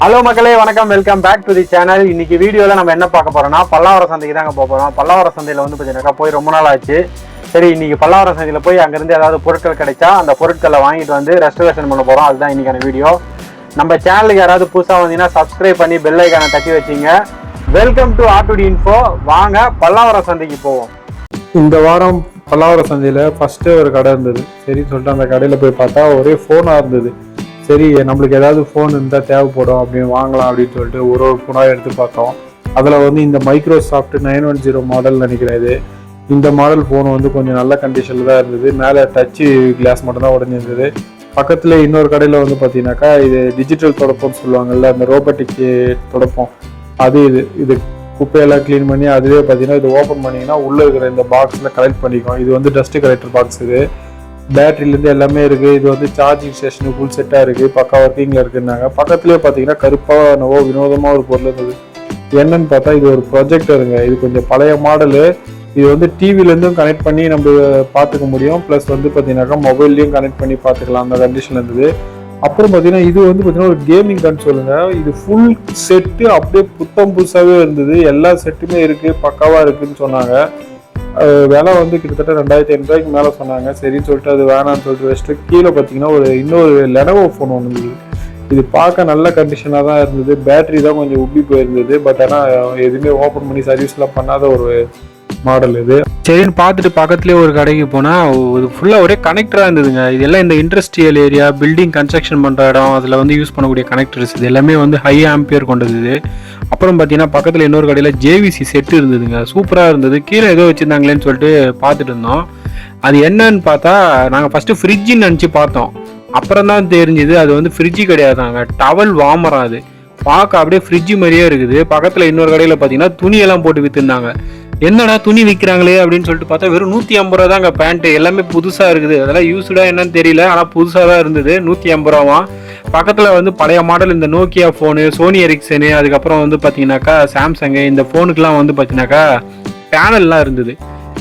Hello மக்களே வணக்கம். Welcome back to the channel இன்னைக்கு வீடியோவில் நம்ம என்ன பார்க்க போறோம்னா பல்லாவரம் சந்தைக்கு தாங்க போக போகிறோம் பல்லாவரம் சந்தையில் வந்து பார்த்தீங்கன்னாக்கா போய் ரொம்ப நாள் ஆச்சு. சரி இன்னைக்கு பல்லாவரம் சந்தையில் போய் அங்கேருந்து ஏதாவது பொருட்கள் கிடைச்சா அந்த பொருட்களை வாங்கிட்டு வந்து ரெஸ்டரேஷன் பண்ண போகிறோம் அதுதான் இன்னைக்கான வீடியோ. நம்ம சேனலுக்கு யாராவது புதுசாக வந்தீங்கன்னா சப்ஸ்கிரைப் பண்ணி பெல் ஐக்கான தட்டி வச்சிங்க வெல்கம் டு ஆர்டுடி இன்ஃபோ வாங்க பல்லாவரம் சந்தைக்கு போவோம். இந்த வாரம் பல்லாவரம் சந்தையில் ஃபஸ்ட்டு ஒரு கடை இருந்தது. சரி சொல்லிட்டு அந்த கடையில் போய் பார்த்தா ஒரே ஃபோனாக இருந்தது. சரி நம்மளுக்கு ஏதாவது ஃபோன் இருந்தால் தேவைப்படும் அப்படின்னு வாங்கலாம் அப்படின்னு சொல்லிட்டு ஒரு ஒரு ஃபோனாக எடுத்து பார்த்தோம். அதில் வந்து இந்த Microsoft nine one zero model நினைக்கிறது இந்த மாடல் ஃபோன் வந்து கொஞ்சம் நல்ல கண்டிஷனில் தான் இருந்தது. மேலே டச்சு கிளாஸ் மட்டும்தான் உடஞ்சிருந்தது. பக்கத்தில் இன்னொரு கடையில் வந்து பார்த்தீங்கன்னாக்கா இது டிஜிட்டல் தொடப்பம்னு சொல்லுவாங்கள்ல அந்த ரோபோட்டிக் தொடப்பம். அது இது இது குப்பையெல்லாம் க்ளீன் பண்ணி அதுவே பார்த்தீங்கன்னா இது ஓப்பன் பண்ணிங்கன்னா உள்ளே இருக்கிற இந்த பாக்ஸில் கலெக்ட் பண்ணிக்கும். இது வந்து டஸ்ட் கலெக்டர் பாக்ஸ் இது. பேட்டரியிலேருந்து எல்லாமே இருக்குது இது வந்து சார்ஜிங் ஸ்டேஷனு ஃபுல் செட்டாக இருக்குது பக்கா ஒர்க்கிங்கில் இருக்குன்னாங்க. பக்கத்துலேயே பார்த்தீங்கன்னா கருப்பாக என்னவோ வினோதமாக ஒரு பொருள் இருந்தது. என்னன்னு பார்த்தா இது ஒரு ப்ரொஜெக்டருங்க இது கொஞ்சம் பழைய மாடலு இது வந்து டிவிலேருந்தும் கனெக்ட் பண்ணி நம்ம பார்த்துக்க முடியும். ப்ளஸ் வந்து பார்த்தீங்கன்னாக்கா மொபைல்லையும் கனெக்ட் பண்ணி பார்த்துக்கலாம். அந்த கண்டிஷனில் இருந்தது. அப்புறம் பார்த்தீங்கன்னா இது வந்து பார்த்தீங்கன்னா ஒரு கேமிங் கன்சோலுங்க இது ஃபுல் செட்டு அப்படியே புத்தம் புதுசாகவே இருந்தது. எல்லா செட்டுமே இருக்குது பக்காவாக இருக்குதுன்னு சொன்னாங்க. விலை வந்து கிட்டத்தட்ட ரெண்டாயிரத்தி ஐநூறுரூவாய்க்கு மேலே சொன்னாங்க. சரின்னு சொல்லிட்டு அது வேணாம்னு சொல்லிட்டு வச்சுட்டு கீழே பார்த்தீங்கன்னா ஒரு இன்னொரு லெனவோ ஃபோன் ஒன்று இருந்தது. இது பார்க்க நல்ல கண்டிஷனாக தான் இருந்தது. பேட்டரி தான் கொஞ்சம் உப்பி போயிருந்தது. பட் ஆனால் எதுவுமே ஓப்பன் பண்ணி சர்வீஸ்லாம் பண்ணாத ஒரு மாடல் இது. சரின்னு பார்த்துட்டு பக்கத்துலேயே ஒரு கடைக்கு போனால் இது ஃபுல்லாக ஒரே கனெக்டராக இருந்ததுங்க. இதெல்லாம் இந்த இண்டஸ்ட்ரியல் ஏரியா பில்டிங் கன்ஸ்ட்ரக்ஷன் பண்ணுற இடம் அதில் வந்து யூஸ் பண்ணக்கூடிய கனெக்டர்ஸ் இது எல்லாமே வந்து ஹை ஆம்பியர் கொண்டது இது. அப்புறம் பார்த்தீங்கன்னா பக்கத்தில் இன்னொரு கடையில் ஜேவிசி செட்டு இருந்ததுங்க. சூப்பராக இருந்தது. கீழே ஏதோ வச்சுருந்தாங்களேன்னு சொல்லிட்டு பார்த்துட்டு இருந்தோம். அது என்னன்னு பார்த்தா நாங்கள் ஃபஸ்ட்டு ஃப்ரிட்ஜுன்னு நினச்சி பார்த்தோம். அப்புறம் தான் தெரிஞ்சுது அது வந்து ஃப்ரிட்ஜு கிடையாதாங்க. டவல் வாமரம் அது. பார்க்க அப்படியே ஃப்ரிட்ஜு மாதிரியே இருக்குது. பக்கத்தில் இன்னொரு கடையில் பார்த்தீங்கன்னா துணியெல்லாம் போட்டு விற்றுருந்தாங்க என்னடா துணி விற்கிறாங்களே அப்படின்னு சொல்லிட்டு பார்த்தா வெறும் நூற்றி ஐம்பது ரூபா தாங்க பேண்ட்டு எல்லாமே புதுசாக இருக்குது. அதெல்லாம் யூஸ்டாக என்னன்னு தெரியல. ஆனால் புதுசாக தான் இருந்தது. நூற்றி ஐம்பது ரூபாவா? பக்கத்தில் வந்து பழைய மாடல் இந்த நோக்கியா ஃபோனு சோனி எரிக்சனு அதுக்கப்புறம் வந்து பார்த்தீங்கன்னாக்கா சாம்சங்கு இந்த ஃபோனுக்கெலாம் வந்து பார்த்தீங்கன்னாக்கா பேனல்லாம் இருந்தது.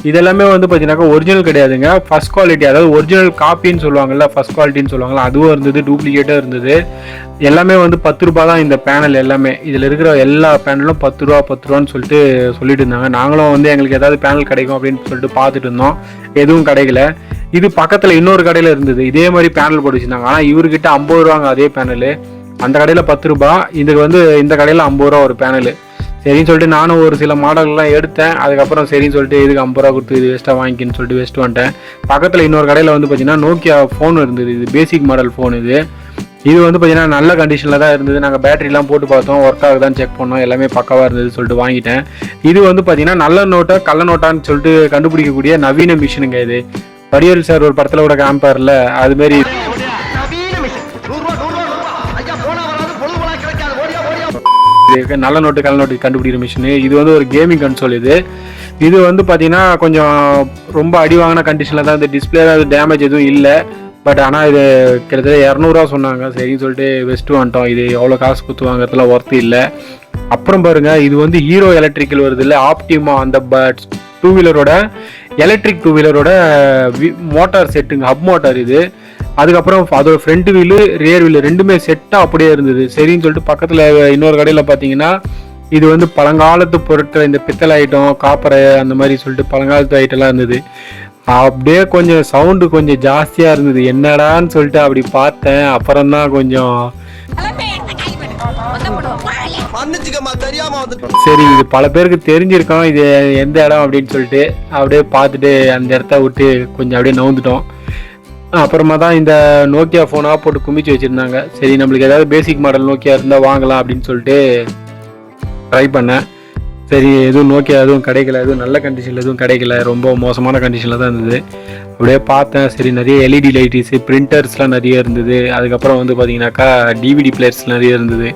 இதெல்லாமே வந்து பார்த்தீங்கன்னாக்கா ஒரிஜினல் கிடையாதுங்க. ஃபஸ்ட் குவாலிட்டி அதாவது ஒரிஜினல் காப்பின்னு சொல்லுவாங்கல்ல ஃபஸ்ட் குவாலிட்டின்னு சொல்லுவாங்கல்ல அதுவும் இருந்தது டூப்ளிகேட்டாக இருந்தது. எல்லாமே வந்து பத்து ரூபா தான் இந்த பேனல் எல்லாமே. இதில் இருக்கிற எல்லா பேனலும் பத்து ரூபா பத்து ரூபான்னு சொல்லிட்டு சொல்லிட்டு இருந்தாங்க. நாங்களும் வந்து எங்களுக்கு ஏதாவது பேனல் கிடைக்கும் அப்படின்னு சொல்லிட்டு பார்த்துட்டு இருந்தோம். எதுவும் கிடைக்கல. இது பக்கத்தில் இன்னொரு கடையில் இருந்தது. இதே மாதிரி பேனல் போட்டு வச்சுருந்தாங்க. ஆனால் இவர்கிட்ட ஐம்பது ரூபாங்க அதே பேனலு அந்த கடையில் பத்து ரூபா இதுக்கு வந்து இந்த கடையில் ஐம்பது ரூபா ஒரு பேனலு சரின்னு சொல்லிட்டு நானும் ஒரு சில மாடல்லாம் எடுத்தேன். அதுக்கப்புறம் சரின்னு சொல்லிட்டு இதுக்கு ஐம்பது ரூபா கொடுத்து இது வேஸ்ட்டாக வாங்கிக்கின்னு சொல்லிட்டு வேஸ்ட் வந்துட்டேன். பக்கத்தில் இன்னொரு கடையில் வந்து பார்த்தீங்கன்னா நோக்கியா ஃபோன் இருந்தது. இது பேசிக் மாடல் ஃபோன் இது. இது வந்து பார்த்தீங்கன்னா நல்ல கண்டிஷனில் தான் இருந்தது. நாங்கள் பேட்டரிலாம் போட்டு பார்த்தோம். ஒர்க் ஆகுதான்னு செக் பண்ணோம். எல்லாமே பக்காவாக இருந்தது சொல்லிட்டு வாங்கிட்டேன். இது வந்து பார்த்தீங்கன்னா நல்ல நோட்டா கள்ள நோட்டான்னு சொல்லிட்டு கண்டுபிடிக்கக்கூடிய நவீன மிஷினுங்க இது. வடிவேல் சார் ஒரு படத்தில் கூட காமிப்பார்ல அதுமாரி இது நல்ல நோட்டு கள்ள நோட்டு கண்டுபிடிக்கிற மிஷின் இது வந்து ஒரு கேமிங் கன்சோல் இது. இது வந்து பார்த்தீங்கன்னா கொஞ்சம் ரொம்ப அடி வாங்கின கண்டிஷனில் தான் இந்த டிஸ்பிளே அது டேமேஜ் எதுவும் இல்லை. பட் ஆனால் இது கிட்டத்தட்ட இரநூறுவா சொன்னாங்க. சரின்னு சொல்லிட்டு வெஸ்ட்டு வந்துட்டோம். இது எவ்வளோ காசு கொடுத்து வாங்குறதுல ஒர்த்து இல்லை. அப்புறம் பாருங்க இது வந்து ஹீரோ எலக்ட்ரிக்கல் வருது இல்லை ஆப்டிமா அந்த டூ வீலரோட எலக்ட்ரிக் டூ வீலரோட மோட்டார் செட்டுங்க ஹப் மோட்டார் இது. அதுக்கப்புறம் அதோட ஃப்ரண்ட் வீலு ரியர் வீலு ரெண்டுமே செட்டாக அப்படியே இருந்தது. சரின்னு சொல்லிட்டு பக்கத்தில் இன்னொரு கடையில் பார்த்தீங்கன்னா இது வந்து பழங்காலத்து பொருட்கள் இந்த பித்தளை ஐட்டம் காப்பரை அந்த மாதிரி சொல்லிட்டு பழங்காலத்து ஐட்டம்லாம் இருந்தது. அப்படியே கொஞ்சம் சவுண்டு கொஞ்சம் ஜாஸ்தியாக இருந்தது. என்னடான்னு சொல்லிட்டு அப்படி பார்த்தேன். அப்புறம் தான் கொஞ்சம் சரி இது பல பேருக்கு தெரிஞ்சிருக்கோம். இது எந்த இடம் அப்படின்னு சொல்லிட்டு அப்படியே பார்த்துட்டு அந்த இடத்த விட்டு கொஞ்சம் அப்படியே நவுந்துட்டோம். அப்புறமா தான் இந்த நோக்கியா ஃபோனாக போட்டு குமிச்சு வச்சுருந்தாங்க. சரி நம்மளுக்கு ஏதாவது பேசிக் மாடல் நோக்கியா இருந்தால் வாங்கலாம் அப்படின்னு சொல்லிட்டு ட்ரை பண்ணேன். சரி எதுவும் நோக்கியா எதுவும் கிடைக்கல. எதுவும் நல்ல கண்டிஷனில் எதுவும் கிடைக்கல. ரொம்ப மோசமான கண்டிஷனில் தான் இருந்தது. அப்படியே பார்த்தேன். சரி நிறைய எல்இடி லைட்டிஸு பிரிண்டர்ஸ்லாம் நிறைய இருந்தது. அதுக்கப்புறம் வந்து பார்த்தீங்கன்னாக்கா டிவிடி பிளேயர்ஸ் நிறைய இருந்தது.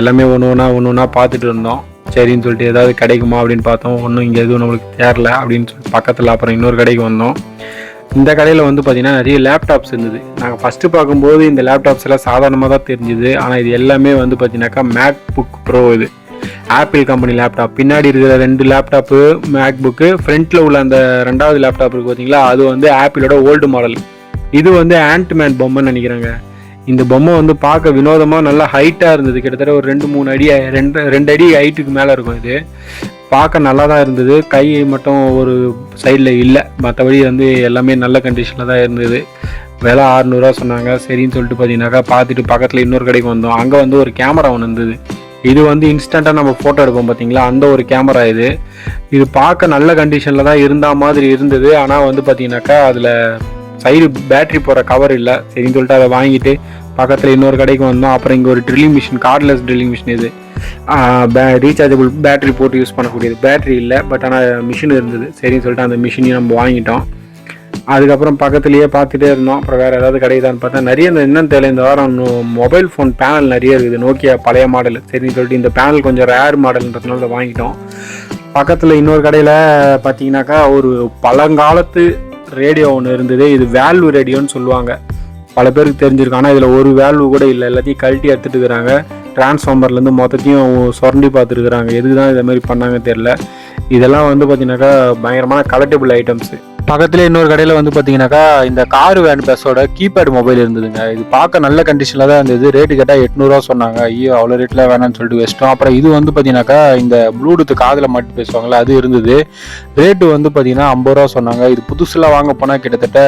எல்லாமே ஒன்று ஒன்றா ஒன்று ஒன்றா பார்த்துட்டு இருந்தோம். சரின்னு சொல்லிட்டு ஏதாவது கிடைக்குமா அப்படின்னு பார்த்தோம். ஒன்றும் இங்கே எதுவும் நம்மளுக்கு தேரல அப்படின்னு சொல்லிட்டு பக்கத்தில் அப்புறம் இன்னொரு கடைக்கு வந்தோம். இந்த கடையில் வந்து பார்த்தீங்கன்னா நிறைய லேப்டாப்ஸ் இருந்தது. நாங்கள் ஃபஸ்ட்டு பார்க்கும்போது இந்த லேப்டாப்ஸ் எல்லாம் சாதாரணமாக தான் தெரிஞ்சுது. ஆனால் இது எல்லாமே வந்து பார்த்தீங்கன்னாக்கா மேக் புக் ப்ரோ இது. ஆப்பிள் கம்பெனி லேப்டாப் பின்னாடி இருக்கிற ரெண்டு லேப்டாப்பு மேக் புக்கு ஃப்ரண்ட்டில் உள்ள அந்த ரெண்டாவது லேப்டாப் இருக்குது பார்த்தீங்களா அது வந்து ஆப்பிளோட ஓல்டு மாடல் இது வந்து ஆண்ட்மேன் பொம்மைன்னு நினைக்கிறாங்க. இந்த பொம்மை வந்து பார்க்க வினோதமாக நல்லா ஹைட்டாக இருந்தது. கிட்டத்தட்ட ஒரு ரெண்டு மூணு அடி ரெண்டு ரெண்டு அடி ஹைட்டுக்கு மேலே இருக்கும் இது. பார்க்க நல்லா தான் இருந்தது. கை மட்டும் ஒரு சைடில் இல்லை. மற்றபடி வந்து எல்லாமே நல்ல கண்டிஷனில் தான் இருந்தது. விலை ஆறுநூறுவா சொன்னாங்க. சரின்னு சொல்லிட்டு பார்த்தீங்கன்னாக்கா பார்த்துட்டு பக்கத்தில் இன்னொரு கடைக்கு வந்தோம். அங்கே வந்து ஒரு கேமரா ஒன்று இருந்தது. இது வந்து இன்ஸ்டண்ட்டாக நம்ம ஃபோட்டோ எடுப்போம் பார்த்தீங்களா அந்த ஒரு கேமரா இது. இது பார்க்க நல்ல கண்டிஷனில் தான் இருந்தால் மாதிரி இருந்தது. ஆனால் வந்து பார்த்தீங்கன்னாக்கா அதில் சைடு பேட்டரி போகிற கவர் இல்லை. சரின்னு சொல்லிட்டு அதை வாங்கிட்டு பக்கத்தில் இன்னொரு கடைக்கு வந்தோம். அப்புறம் இங்கே ஒரு drilling machine cordless drilling machine இது. ரீசார்ஜபிள் பேட்டரி போட்டு யூஸ் பண்ணக்கூடியது. பேட்டரி இல்லை பட் ஆனால் மிஷின் இருந்தது. சரின்னு சொல்லிட்டு அந்த மிஷினையும் நம்ம வாங்கிட்டோம். அதுக்கப்புறம் பக்கத்துலேயே பார்த்துட்டே இருந்தோம். அப்புறம் வேறு ஏதாவது கிடைக்குதான்னு பார்த்தா நிறைய இந்த என்னன்னு தெரியல இந்த வாரம் மொபைல் ஃபோன் பேனல் நிறைய இருக்குது. நோக்கியா பழைய மாடல் சரின்னு சொல்லிட்டு இந்த பேனல் கொஞ்சம் ரேர் மாடல்ன்றதுனால இதை வாங்கிட்டோம். பக்கத்தில் இன்னொரு கடையில் பார்த்தீங்கன்னாக்கா ஒரு பழங்காலத்து ரேடியோ ஒன்று இருந்தது இது வேல்வு ரேடியோன்னு சொல்லுவாங்க. பல பேருக்கு தெரிஞ்சிருக்கு. ஆனால் இதில் ஒரு வேல்வு கூட இல்லை. எல்லாத்தையும் கழட்டி எடுத்துட்டு இருக்கிறாங்க. டிரான்ஸ்ஃபார்மர்லேருந்து மொத்தத்தையும் சுரண்டி பார்த்துருக்குறாங்க எதுக்கு தான் இதை மாதிரி பண்ணாங்க தெரில இதெல்லாம் வந்து பார்த்தீங்கன்னாக்கா பயங்கரமான கலெக்டபிள் ஐட்டம்ஸு பக்கத்தில் இன்னொரு கடையில் வந்து பார்த்தீங்கன்னாக்கா இந்த கார் வேன் பஸ்ஸோட கீபேட் மொபைல் இருந்ததுங்க. இது பார்க்க நல்ல கண்டிஷனில் தான் இருந்தது. ரேட்டு கேட்டால் எட்நூறுவா சொன்னாங்க. ஐயோ அவ்வளோ ரேட்டில் வேணாம்னு சொல்லிட்டு வச்சிட்டோம். அப்புறம் இது வந்து பார்த்தீங்கன்னாக்கா இந்த ப்ளூடூத் காதில் மாட்டி பேசுவாங்களே அது இருந்தது. ரேட்டு வந்து பார்த்தீங்கன்னா ஐம்பது ரூபா சொன்னாங்க. இது புதுசுலாம் வாங்க போனால் கிட்டத்தட்ட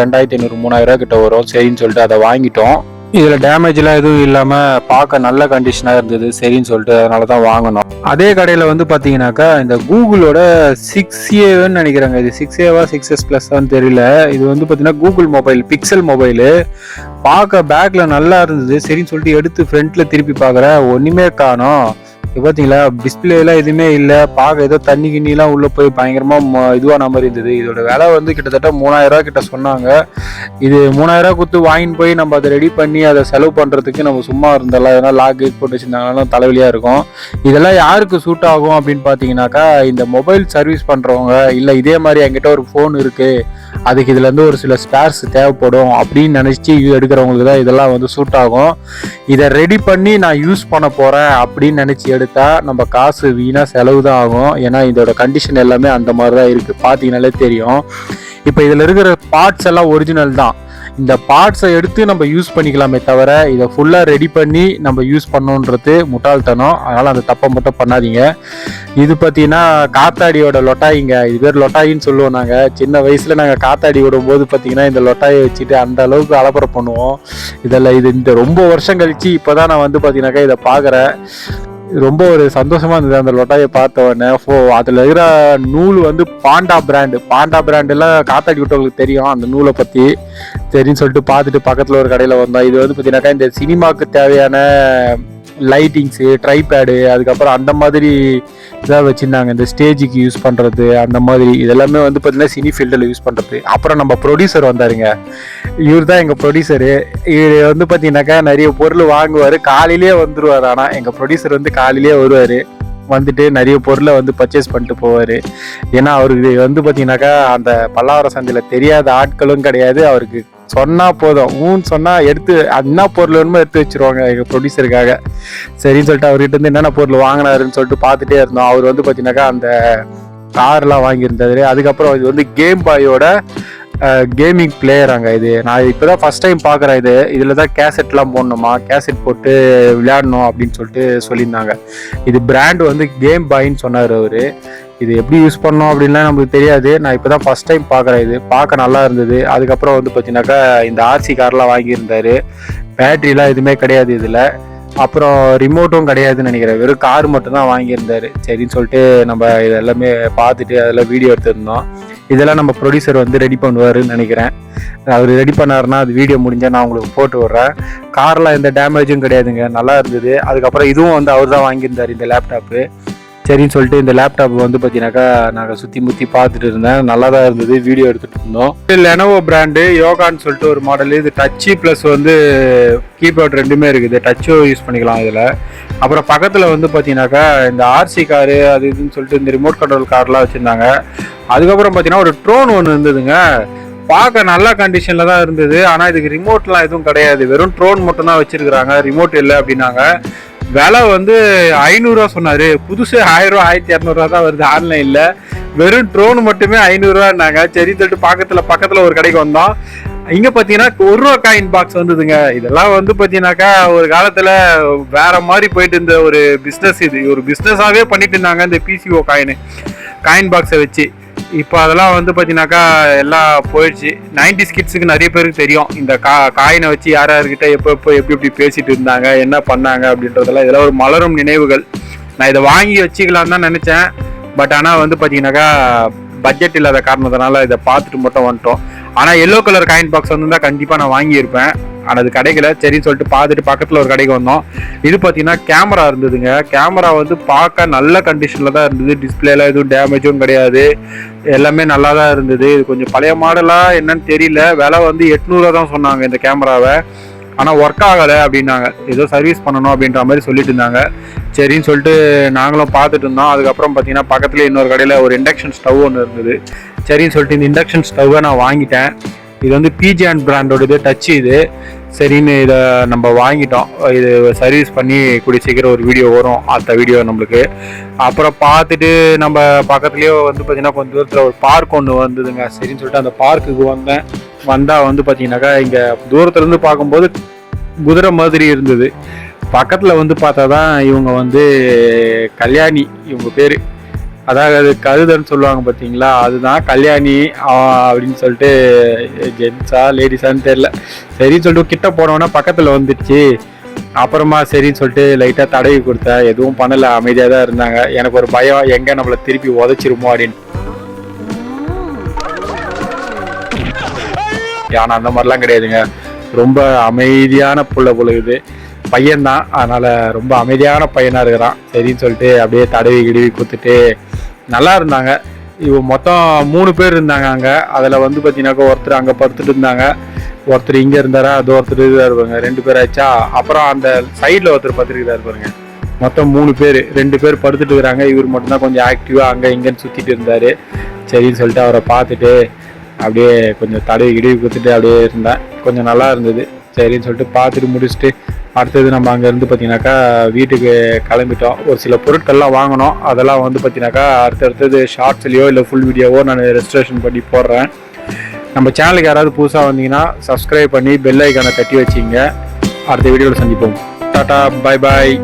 ரெண்டாயிரத்தி ஐநூறு மூணாயிரரூவா கிட்ட வரும். சரின்னு சொல்லிட்டு அதை வாங்கிட்டோம். இதில் டேமேஜ்லாம் எதுவும் இல்லாமல் பார்க்க நல்ல கண்டிஷனாக இருந்தது. சரின்னு சொல்லிட்டு அதனால தான் வாங்கினோம். அதே கடையில் வந்து பார்த்தீங்கன்னாக்கா இந்த கூகுளோட சிக்ஸ் ஏன்னு நினைக்கிறாங்க. இது சிக்ஸ் ஏவா சிக்ஸ் எஸ் ப்ளஸ்ஸான்னு தெரியல. இது வந்து பார்த்தீங்கன்னா கூகுள் மொபைல் பிக்சல் மொபைலு. பார்க்க பேக்கில் நல்லா இருந்தது. சரின்னு சொல்லிட்டு எடுத்து ஃப்ரண்ட்டில் திருப்பி பார்க்குறேன். ஒன்றுமே காணும். இப்போ பார்த்தீங்களா டிஸ்பிளேலாம் எதுவுமே இல்லை. பார்க்க ஏதோ தண்ணி கிண்ணிலாம் உள்ளே போய் பயங்கரமாக இதுவான மாதிரி இருந்தது. இதோட விலை வந்து கிட்டத்தட்ட மூணாயிரரூவா கிட்ட சொன்னாங்க. இது மூணாயிரரூவா ரூபா கொடுத்து வாங்கிட்டு போய் நம்ம அதை ரெடி பண்ணி அதை செலவு பண்ணுறதுக்கு நம்ம சும்மா இருந்தாலும் எதனா லாக் போட்டு வச்சிருந்தாலும் தலைவலியாக இருக்கும். இதெல்லாம் யாருக்கு சூட் ஆகும் அப்படின்னு பார்த்தீங்கன்னாக்கா இந்த மொபைல் சர்வீஸ் பண்ணுறவங்க இல்லை இதே மாதிரி என்கிட்ட ஒரு ஃபோன் இருக்குது அதுக்கு இதுலேருந்து ஒரு சில ஸ்பேர்ஸ் தேவைப்படும் அப்படின்னு நினச்சி எடுக்கிறவங்களுக்கு தான் இதெல்லாம் வந்து சூட் ஆகும். இதை ரெடி பண்ணி நான் யூஸ் பண்ண போகிறேன் அப்படின்னு நினச்சி எடுத்தால் நம்ம காசு வீணாக செலவு தான் ஆகும். ஏன்னா இதோட கண்டிஷன் எல்லாமே அந்த மாதிரி தான் இருக்குது பார்த்தீங்கனாலே தெரியும். இப்போ இதில் இருக்கிற பார்ட்ஸ் எல்லாம் ஒரிஜினல் தான். இந்த பார்ட்ஸை எடுத்து நம்ம யூஸ் பண்ணிக்கலாமே தவிர இதை ஃபுல்லாக ரெடி பண்ணி நம்ம யூஸ் பண்ணோன்றது முட்டாள்தனம். அதனால் அந்த தப்பை மட்டும் பண்ணாதீங்க. இது பார்த்தீங்கன்னா காத்தாடியோட லொட்டாயிங்க. இது பேர் லொட்டாயின்னு சொல்லுவோம் நாங்கள் சின்ன வயசில் நாங்கள் காத்தாடி விடும்போது பார்த்தீங்கன்னா இந்த லொட்டாயை வச்சுட்டு அந்த அளவுக்கு அலப்பறை பண்ணுவோம். இதில் இது இந்த ரொம்ப வருஷம் கழிச்சு இப்போ தான் நான் வந்து பார்த்தீங்கன்னாக்கா இதை பார்க்குறேன் ரொம்ப ஒரு சந்தோஷமா இருந்தது அந்த லொட்டாயை பார்த்த உடனே. ஃபோ அதில் இருக்கிற நூல் வந்து பாண்டா பிராண்டு. பாண்டா பிராண்ட் எல்லாம் காத்தாடி விட்டவங்களுக்கு தெரியும் அந்த நூலை பற்றி சரின்னு சொல்லிட்டு பார்த்துட்டு பக்கத்தில் ஒரு கடையில் வந்தோம். இது வந்து பார்த்தீங்கன்னாக்கா இந்த சினிமாவுக்கு தேவையான லைட்டிங்ஸு ட்ரைபேடு அதுக்கப்புறம் அந்த மாதிரி இதாக வச்சுருந்தாங்க. இந்த ஸ்டேஜுக்கு யூஸ் பண்ணுறது அந்த மாதிரி. இதெல்லாமே வந்து பார்த்திங்கன்னா சினி ஃபீல்டில் யூஸ் பண்ணுறது அப்புறம் நம்ம ப்ரொடியூசர் வந்தாருங்க. இவர் தான் எங்கள் ப்ரொடியூசரு இவர் வந்து பார்த்தீங்கன்னாக்கா நிறைய பொருள் வாங்குவார். காலையிலேயே வந்துடுவார் ஆனால் எங்கள் ப்ரொடியூசர் வந்து காலையிலேயே வருவார். வந்துட்டு நிறைய பொருளை வந்து பர்ச்சேஸ் பண்ணிட்டு போவார். ஏன்னா அவருக்கு வந்து பார்த்தீங்கன்னாக்கா அந்த பல்லாவர சந்தையில் தெரியாத ஆட்களும் கிடையாது. அவருக்கு சொன்னால் போதும். ஊன்னு சொன்னால் எடுத்து என்ன பொருள் வேணுமோ எடுத்து வச்சிருவாங்க எங்கள் ப்ரொடியூசருக்காக சரின்னு சொல்லிட்டு அவர்கிட்ட இருந்து என்னென்ன பொருள் வாங்கினாருன்னு சொல்லிட்டு பார்த்துட்டே இருந்தோம். அவர் வந்து பார்த்தீங்கன்னாக்கா அந்த கார்லாம் வாங்கியிருந்தாரு. அதுக்கப்புறம் இது வந்து கேம் பாயோட கேமிங் பிளேயராங்க இது. நான் இப்போ தான் ஃபஸ்ட் டைம் பார்க்குறேன் இது. இதில் தான் கேசட்லாம் போடணுமா? கேசட் போட்டு விளையாடணும் அப்படின்னு சொல்லிட்டு சொல்லியிருந்தாங்க. இது பிராண்ட் வந்து கேம் பாயின்னு சொன்னார் அவர். இது எப்படி யூஸ் பண்ணோம் அப்படின்லாம் நமக்கு தெரியாது. நான் இப்போ தான் ஃபஸ்ட் டைம் பார்க்குறேன் இது. பார்க்க நல்லா இருந்தது. அதுக்கப்புறம் வந்து பார்த்தீங்கன்னாக்கா இந்த ஆர்சி கார்லாம் வாங்கியிருந்தாரு. பேட்ரிலாம் எதுவுமே கிடையாது இதில். அப்புறம் ரிமோட்டும் கிடையாதுன்னு நினைக்கிறேன். வெறும் கார் மட்டும்தான் வாங்கியிருந்தாரு. சரின்னு சொல்லிட்டு நம்ம இது எல்லாமே பார்த்துட்டு அதெல்லாம் வீடியோ எடுத்திருந்தோம். இதெல்லாம் நம்ம ப்ரொடியூசர் வந்து ரெடி பண்ணுவாருன்னு நினைக்கிறேன். அவர் ரெடி பண்ணாருன்னா அது வீடியோ முடிஞ்சால் நான் உங்களுக்கு போட்டு விட்றேன். கார்லாம் எந்த டேமேஜும் கிடையாதுங்க. நல்லா இருந்தது. அதுக்கப்புறம் இதுவும் வந்து அவர் தான் வாங்கியிருந்தார் இந்த லேப்டாப்பு சரின்னு சொல்லிட்டு இந்த லேப்டாப் வந்து பார்த்தீங்கன்னாக்கா நாங்கள் சுற்றி முற்றி பார்த்துட்டு இருந்தேன். நல்லா தான் இருந்தது. வீடியோ எடுத்துகிட்டு இருந்தோம். லெனோவோ பிராண்டு யோகான்னு சொல்லிட்டு ஒரு மாடல் இது டச்சு ப்ளஸ் வந்து கீபோர்ட் ரெண்டுமே இருக்குது. டச்சும் யூஸ் பண்ணிக்கலாம் இதில். அப்புறம் பக்கத்தில் வந்து பார்த்தீங்கன்னாக்கா இந்த ஆர்சி காரு அது இதுன்னு சொல்லிட்டு இந்த ரிமோட் கண்ட்ரோல் கார்லாம் வச்சுருந்தாங்க. அதுக்கப்புறம் பார்த்தீங்கன்னா ஒரு ட்ரோன் ஒன்று இருந்ததுங்க. பார்க்க நல்ல கண்டிஷனில் தான் இருந்தது. ஆனால் இதுக்கு ரிமோட்லாம் எதுவும் கிடையாது. வெறும் ட்ரோன் மட்டும் தான் வச்சிருக்கிறாங்க. ரிமோட் இல்லை அப்படின்னாங்க. விலை வந்து ஐநூறுரூவா சொன்னார். புதுசு ஆயிரம் ஆயிரத்தி இரநூறுவா தான் வருது ஆன்லைனில். வெறும் ட்ரோன் மட்டுமே ஐநூறுரூவான்னாங்க சரி சொல்லிட்டு பக்கத்தில் பக்கத்தில் ஒரு கடைக்கு வந்தோம். இங்கே பார்த்தீங்கன்னா ஒரு ரூபா காயின் பாக்ஸ் வந்ததுங்க. இதெல்லாம் வந்து பார்த்தீங்கன்னாக்கா ஒரு காலத்தில் வேற மாதிரி போயிட்டு இருந்த ஒரு பிஸ்னஸ் இது. ஒரு பிஸ்னஸாகவே பண்ணிட்டு இருந்தாங்க இந்த பிசிஓ காயின் காயின் பாக்ஸை வச்சு. இப்போ அதெல்லாம் வந்து பார்த்தீங்கன்னாக்கா எல்லாம் போயிடுச்சு. நைன்டி கிட்ஸுக்கு நிறைய பேருக்கு தெரியும். இந்த கா காயினை வச்சு யார் யார்கிட்ட எப்போ எப்போ எப்படி எப்படி பேசிட்டு இருந்தாங்க என்ன பண்ணாங்க அப்படின்றதெல்லாம். இதெல்லாம் ஒரு மலரும் நினைவுகள். நான் இதை வாங்கி வச்சுக்கலான்னு தான் நினச்சேன். பட் ஆனால் வந்து பார்த்தீங்கன்னாக்கா பட்ஜெட் இல்லாத காரணத்தினால இதை பார்த்துட்டு மட்டும் வந்துட்டோம். ஆனால் எல்லோ கலர் காயின் பாக்ஸ் வந்து கண்டிப்பாக நான் வாங்கியிருப்பேன். ஆனால் அது கிடைக்கல. சரின்னு சொல்லிட்டு பார்த்துட்டு பக்கத்தில் ஒரு கடைக்கு வந்தோம். இது பார்த்தீங்கன்னா கேமரா இருந்ததுங்க. கேமரா வந்து பார்க்க நல்ல கண்டிஷனில் தான் இருந்தது. டிஸ்பிளேல எதுவும் டேமேஜும் கிடையாது. எல்லாமே நல்லா தான் இருந்தது. இது கொஞ்சம் பழைய மாடலாக என்னன்னு தெரியல. விலை வந்து எட்நூறுவா தான் சொன்னாங்க இந்த கேமராவை ஆனால் ஒர்க் ஆகலை அப்படின்னாங்க. ஏதோ சர்வீஸ் பண்ணணும் அப்படின்ற மாதிரி சொல்லிட்டு இருந்தாங்க. சரின்னு சொல்லிட்டு நாங்களும் பார்த்துட்டு இருந்தோம். அதுக்கப்புறம் பார்த்தீங்கன்னா பக்கத்தில் இன்னொரு கடையில் ஒரு இண்டக்ஷன் ஸ்டவ் ஒன்று இருந்தது. சரின்னு சொல்லிட்டு இந்த இண்டக்ஷன் ஸ்டவ்வை நான் வாங்கிட்டேன். இது வந்து பிஜிஆன் பிராண்டோட இது டச் இது. சரின்னு இதை நம்ம வாங்கிட்டோம். இது சர்வீஸ் பண்ணி கூடிய சீக்கிரம் ஒரு வீடியோ வரும். அடுத்த வீடியோ நம்மளுக்கு. அப்புறம் பார்த்துட்டு நம்ம பக்கத்துலேயே வந்து பார்த்தீங்கன்னா கொஞ்சம் தூரத்தில் ஒரு பார்க் ஒன்று வந்ததுங்க. சரின்னு சொல்லிட்டு அந்த பார்க்குக்கு வந்தேன். வந்தால் வந்து பார்த்தீங்கன்னாக்கா இங்கே தூரத்துலேருந்து பார்க்கும்போது குதிரை மாதிரி இருந்தது. பக்கத்தில் வந்து பார்த்தா தான் இவங்க வந்து கல்யாணி இவங்க பேர். அதாவது கருதன்னு சொல்லுவாங்க பார்த்தீங்களா அதுதான் கல்யாணி ஆ, அப்படின்னு சொல்லிட்டு ஜென்ஸா லேடிஸான்னு தெரில சரின்னு சொல்லிட்டு கிட்ட போனோன்னா பக்கத்தில் வந்துடுச்சு. அப்புறமா சரின்னு சொல்லிட்டு லைட்டாக தடவி கொடுத்தேன் எதுவும் பண்ணலை அமைதியாக தான் இருந்தாங்க. எனக்கு ஒரு பயம் எங்கே நம்மளை திருப்பி உதச்சிருமோ அப்படின்னு. யானை அந்த மாதிரிலாம் கிடையாதுங்க. ரொம்ப அமைதியான புள்ள பொழுது பையன்தான். அதனால் ரொம்ப அமைதியான பையனாக இருக்கிறான். சரின்னு சொல்லிட்டு அப்படியே தடவி கிடவி கொடுத்துட்டு நல்லா இருந்தாங்க. இவ மொத்தம் மூணு பேர் இருந்தாங்க அங்கே. அதில் வந்து பார்த்தீங்கன்னாக்கா ஒருத்தர் அங்கே படுத்துட்டு இருந்தாங்க. ஒருத்தர் இங்கே இருந்தாரா? அது ஒருத்தர் இதாக இருப்பாங்க ரெண்டு பேர் ஆச்சா? அப்புறம் அந்த சைடில் ஒருத்தர் படுத்துருக்கிறாரு இருப்பாருங்க மொத்தம் மூணு பேர். ரெண்டு பேர் படுத்துட்டு இருக்கிறாங்க. இவர் மட்டும்தான் கொஞ்சம் ஆக்டிவாக அங்கே இங்கேன்னு சுற்றிட்டு இருந்தார். சரின்னு சொல்லிட்டு அவரை பார்த்துட்டு அப்படியே கொஞ்சம் தடவி இடிவு கொடுத்துட்டு அப்படியே இருந்தேன் கொஞ்சம் நல்லா இருந்தது. சரின்னு சொல்லிட்டு பார்த்துட்டு முடிச்சுட்டு அடுத்தது நம்ம அங்கேருந்து பார்த்தீங்கன்னாக்கா வீட்டுக்கு கிளம்பிட்டோம். ஒரு சில பொருட்கள்லாம் வாங்கினோம் அதெல்லாம் வந்து பார்த்தீங்கன்னாக்கா அடுத்தடுத்தது ஷார்ட்ஸ்லேயோ இல்லை ஃபுல் வீடியோவோ நான் ரெஜிஸ்ட்ரேஷன் பண்ணி போடுறேன். நம்ம சேனலுக்கு யாராவது புதுசாக வந்தீங்கன்னா சப்ஸ்கிரைப் பண்ணி பெல் ஐக்கானை தட்டி வச்சிங்க. அடுத்த வீடியோவில் சந்திப்போம். Tata bye bye